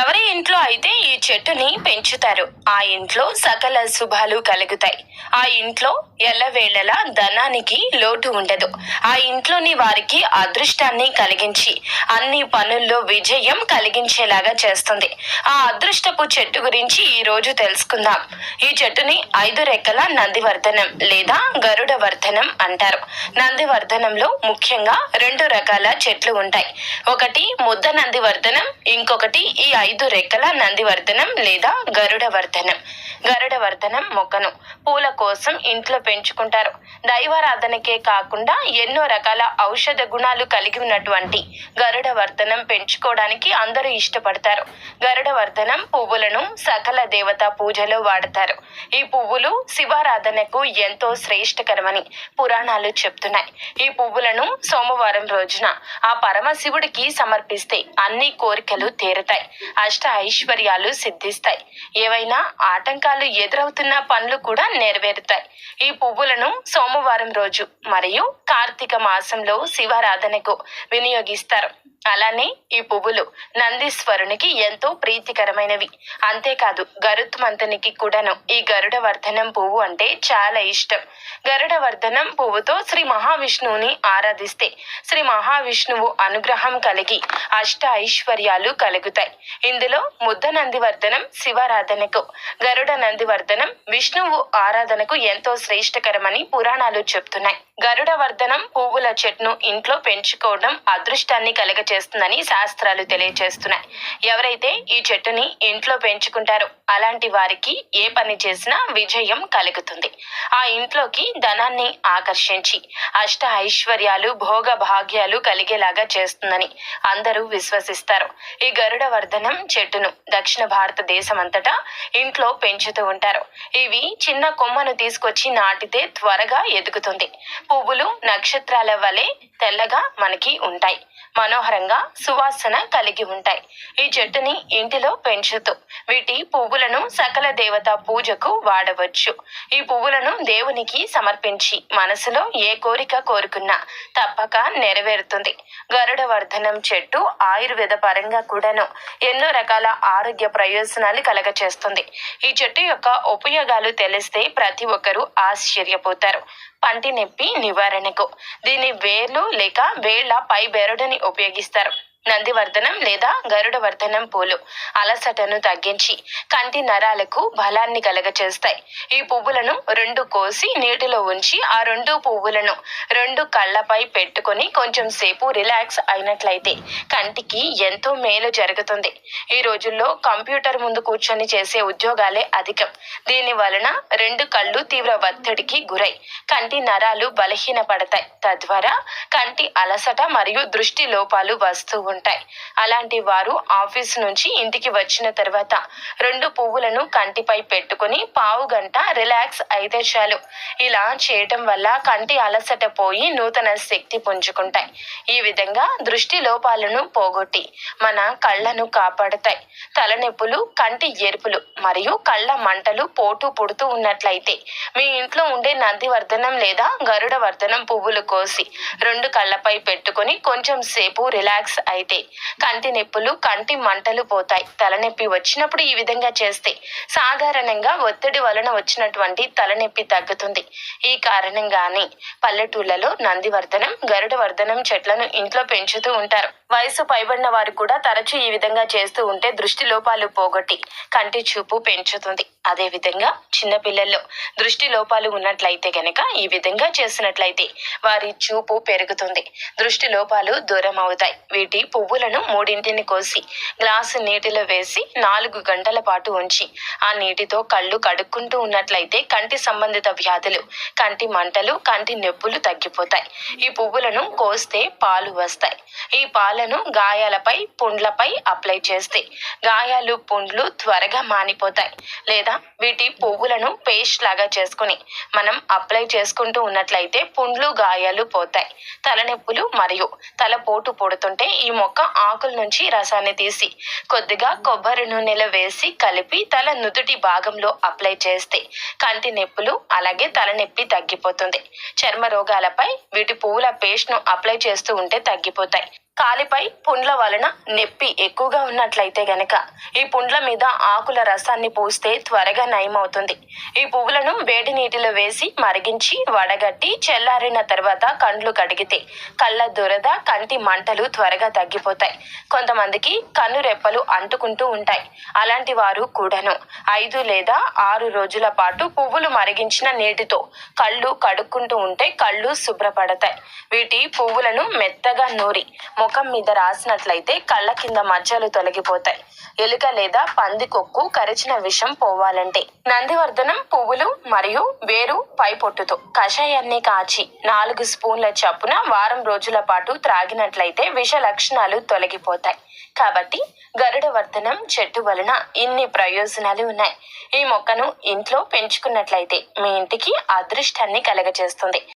ఎవరి ఇంట్లో అయితే ఈ చెట్టుని పెంచుతారు ఆ ఇంట్లో సకల శుభాలు కలుగుతాయి. ఆ ఇంట్లో ఎల్లవేళలా ధనానికి లోటు ఉండదు. ఆ ఇంట్లోని వారికి అదృష్టాన్ని కలిగించి అన్ని పనుల్లో విజయం కలిగించేలాగా చేస్తుంది. ఆ అదృష్టపు చెట్టు గురించి ఈ రోజు తెలుసుకుందాం. ఈ చెట్టుని ఐదు రెక్కల నందివర్ధనం లేదా గరుడ వర్ధనం అంటారు. నందివర్ధనంలో ముఖ్యంగా రెండు రకాల చెట్లు ఉంటాయి. ఒకటి ముద్ద నందివర్ధనం ఇంకొకటి ఈ ఐదు రెక్కల నందివర్ధనం లేదా గరుడ గరుడ వర్ధనం మొక్కను పూల కోసం ఇంట్లో పెంచుకుంటారు. దైవారాధనకే కాకుండా ఎన్నో రకాల ఔషధ గుణాలు కలిగి ఉన్నటువంటి గరుడ వర్ధనం పెంచుకోవడానికి అందరూ ఇష్టపడతారు. గరుడ వర్ధనం పువ్వులను సకల దేవతా పూజలో వాడతారు. ఈ పువ్వులు శివారాధనకు ఎంతో శ్రేష్టకరమని పురాణాలు చెప్తున్నాయి. ఈ పువ్వులను సోమవారం రోజున ఆ పరమశివుడికి సమర్పిస్తే అన్ని కోరికలు తీరుతాయి. అష్ట ఐశ్వర్యాలు సిద్ధిస్తాయి. ఏవైనా ఆటంకాలు ఎదురవుతున్న పనులు కూడా నెరవేరుతాయి. ఈ పువ్వులను సోమవారం రోజు మరియు కార్తీక మాసంలో శివారాధనకు వినియోగిస్తారు. అలానే ఈ పువ్వులు నందీశ్వరునికి ఎంతో ప్రీతికరమైనవి. అంతేకాదు గరుత్మంతునికి కూడాను ఈ గరుడ వర్ధనం పువ్వు అంటే చాలా ఇష్టం. గరుడ వర్ధనం పువ్వుతో శ్రీ మహావిష్ణువుని ఆరాధిస్తే శ్రీ మహావిష్ణువు అనుగ్రహం కలిగి అష్ట ఐశ్వర్యాలు కలుగుతాయి. ఇందులో ముద్ద నందివర్ధనం శివారాధనకు గరుడ నందివర్ధనం విష్ణువు ఆరాధనకు ఎంతో శ్రేష్టకరమని పురాణాలు చెప్తున్నాయి. గరుడవర్ధనం పువ్వుల చెట్టును ఇంట్లో పెంచుకోవడం అదృష్టాన్ని కలగచేస్తుందని శాస్త్రాలు తెలియజేస్తున్నాయి ఎవరైతే ఈ చెట్టుని ఇంట్లో పెంచుకుంటారో అలాంటి వారికి ఏ పని చేసినా విజయం కలుగుతుంది. ఆ ఇంట్లోకి ధనాన్ని ఆకర్షించి అష్ట ఐశ్వర్యాలు భోగ భాగ్యాలు కలిగేలాగా చేస్తుందని అందరూ విశ్వసిస్తారు. ఈ గరుడ వర్ధనం చెట్టును దక్షిణ భారతదేశం అంతటా ఇంట్లో పెంచుతూ ఉంటారు. ఇవి చిన్న కొమ్మను తీసుకొచ్చి నాటితే త్వరగా ఎదుగుతుంది. పువ్వులు నక్షత్రాల వలె తెల్లగా మనకి ఉంటాయి. మనోహరంగా సువాసన కలిగి ఉంటాయి. ఈ చెట్టుని ఇంటిలో పెంచుతూ వీటి పువ్వులను సకల దేవత పూజకు వాడవచ్చు. ఈ పువ్వులను దేవునికి సమర్పించి మనసులో ఏ కోరిక కోరుకున్నా తప్పక నెరవేరుతుంది. గరుడ వర్ధనం చెట్టు ఆయుర్వేద పరంగా కూడాను ఎన్నో రకాల ఆరోగ్య ప్రయోజనాలు కలగచేస్తుంది. ఈ చెట్టు యొక్క ఉపయోగాలు తెలిస్తే ప్రతి ఒక్కరూ ఆశ్చర్యపోతారు. పంటి నొప్పి నివారణకు దీని వేర్లు లేక వేళ్ళ పై బెరడుని ఉపయోగిస్తారు నందివర్ధనం లేదా గరుడవర్ధనం పూలు అలసటను తగ్గించి కంటి నరాలకు బలాన్ని కలగచేస్తాయి. ఈ పువ్వులను రెండు కోసి నీటిలో ఉంచి ఆ రెండు పువ్వులను రెండు కళ్ళపై పెట్టుకొని కొంచెం సేపు రిలాక్స్ అయినట్లయితే కంటికి ఎంతో మేలు జరుగుతుంది. ఈ రోజుల్లో కంప్యూటర్ ముందు కూర్చొని చేసే ఉద్యోగాలే అధికం. దీని వలన రెండు కళ్ళు తీవ్ర ఒత్తిడికి గురై కంటి నరాలు బలహీనపడతాయి. తద్వారా కంటి అలసట మరియు దృష్టి లోపాలు వస్తూ ఉంటాయి. అలాంటి వారు ఆఫీస్ నుంచి ఇంటికి వచ్చిన తర్వాత రెండు పువ్వులను కంటిపై పెట్టుకుని పావు గంట రిలాక్స్ అయితే చాలు. ఇలా చేయటం వల్ల కంటి అలసట పోయి నూతన శక్తి పుంజుకుంటాయి. ఈ విధంగా దృష్టి లోపాలను పోగొట్టి మన కళ్ళను కాపాడుతాయి. తలనొప్పులు కంటి ఎరుపులు మరియు కళ్ళ మంటలు పోటు పుడుతూ ఉన్నట్లయితే మీ ఇంట్లో ఉండే నందివర్ధనం లేదా గరుడ వర్ధనం పువ్వులు కోసి రెండు కళ్ళపై పెట్టుకొని కొంచెం సేపు రిలాక్స్ అయితే కంటి నొప్పులు కంటి మంటలు పోతాయి. తలనొప్పి వచ్చినప్పుడు ఈ విధంగా చేస్తే సాధారణంగా ఒత్తిడి వలన వచ్చినటువంటి తలనొప్పి తగ్గుతుంది. ఈ కారణంగానే పల్లెటూళ్ళలో నందివర్ధనం గరుడ వర్ధనం చెట్లను ఇంట్లో పెంచుతూ ఉంటారు. వయసు పైబడిన వారు కూడా తరచూ ఈ విధంగా చేస్తూ ఉంటే దృష్టి లోపాలు పోగొట్టి కంటి చూపు పెంచుతుంది. అదే విధంగా చిన్నపిల్లల్లో దృష్టి లోపాలు ఉన్నట్లయితే గనక ఈ విధంగా చేసినట్లయితే వారి చూపు పెరుగుతుంది. దృష్టి లోపాలు దూరం అవుతాయి. వీటి పువ్వులను మూడింటిని కోసి గ్లాసు నీటిలో వేసి నాలుగు గంటల పాటు ఉంచి ఆ నీటితో కళ్ళు కడుక్కుంటూ ఉన్నట్లయితే కంటి సంబంధిత వ్యాధులు కంటి మంటలు కంటి నొప్పులు తగ్గిపోతాయి. ఈ పువ్వులను కోస్తే పాలు వస్తాయి. ఈ పాలను గాయాలపై పుండ్లపై అప్లై చేస్తే గాయాలు పుండ్లు త్వరగా మానిపోతాయి. లేదా వీటి పువ్వులను పేస్ట్ లాగా చేసుకుని మనం అప్లై చేసుకుంటూ ఉన్నట్లయితే పుండ్లు గాయాలు పోతాయి. తలనొప్పులు మరియు తలపోటు పుడుతుంటే ఈ మొక్క ఆకుల నుంచి రసాన్ని తీసి కొద్దిగా కొబ్బరి నూనెలో వేసి కలిపి తల నుదుటి భాగంలో అప్లై చేస్తే కంటి నొప్పులు అలాగే తలనొప్పి తగ్గిపోతుంది. చర్మ రోగాలపై వీటి పువ్వుల పేస్ట్ను అప్లై చేస్తూ ఉంటే తగ్గిపోతాయి. కాలిపై పుండ్ల వలన నొప్పి ఎక్కువగా ఉన్నట్లయితే గనక ఈ పుండ్ల మీద ఆకుల రసాన్ని పూస్తే త్వరగా నయమవుతుంది. ఈ పువ్వులను వేడి నీటిలో వేసి మరిగించి వడగట్టి చెల్లారిన తర్వాత కండ్లు కడిగితే కళ్ళ దురద కంటి మంటలు త్వరగా తగ్గిపోతాయి. కొంతమందికి కన్ను రెప్పలు అంటుకుంటూ ఉంటాయి. అలాంటి వారు కూడాను ఐదు లేదా ఆరు రోజుల పాటు పువ్వులు మరిగించిన నీటితో కళ్ళు కడుక్కుంటూ ఉంటే కళ్ళు శుభ్రపడతాయి. వీటి పువ్వులను మెత్తగా నూరి ముఖం మీద రాసినట్లయితే కళ్ళ కింద మజ్జలు తొలగిపోతాయి. ఎలుక లేదా పంది కొక్కు కరిచిన విషం పోవాలంటే. నందివర్ధనం పువ్వులు మరియు వేరు పై పొట్టుతో కషాయాన్ని కాచి నాలుగు స్పూన్ల చప్పున వారం రోజుల పాటు త్రాగినట్లయితే విష లక్షణాలు తొలగిపోతాయి. కాబట్టి గరుడ వర్ధనం చెట్టు వలన ఇన్ని ప్రయోజనాలు ఉన్నాయి. ఈ మొక్కను ఇంట్లో పెంచుకున్నట్లయితే మీ ఇంటికి అదృష్టాన్ని కలగజేస్తుంది.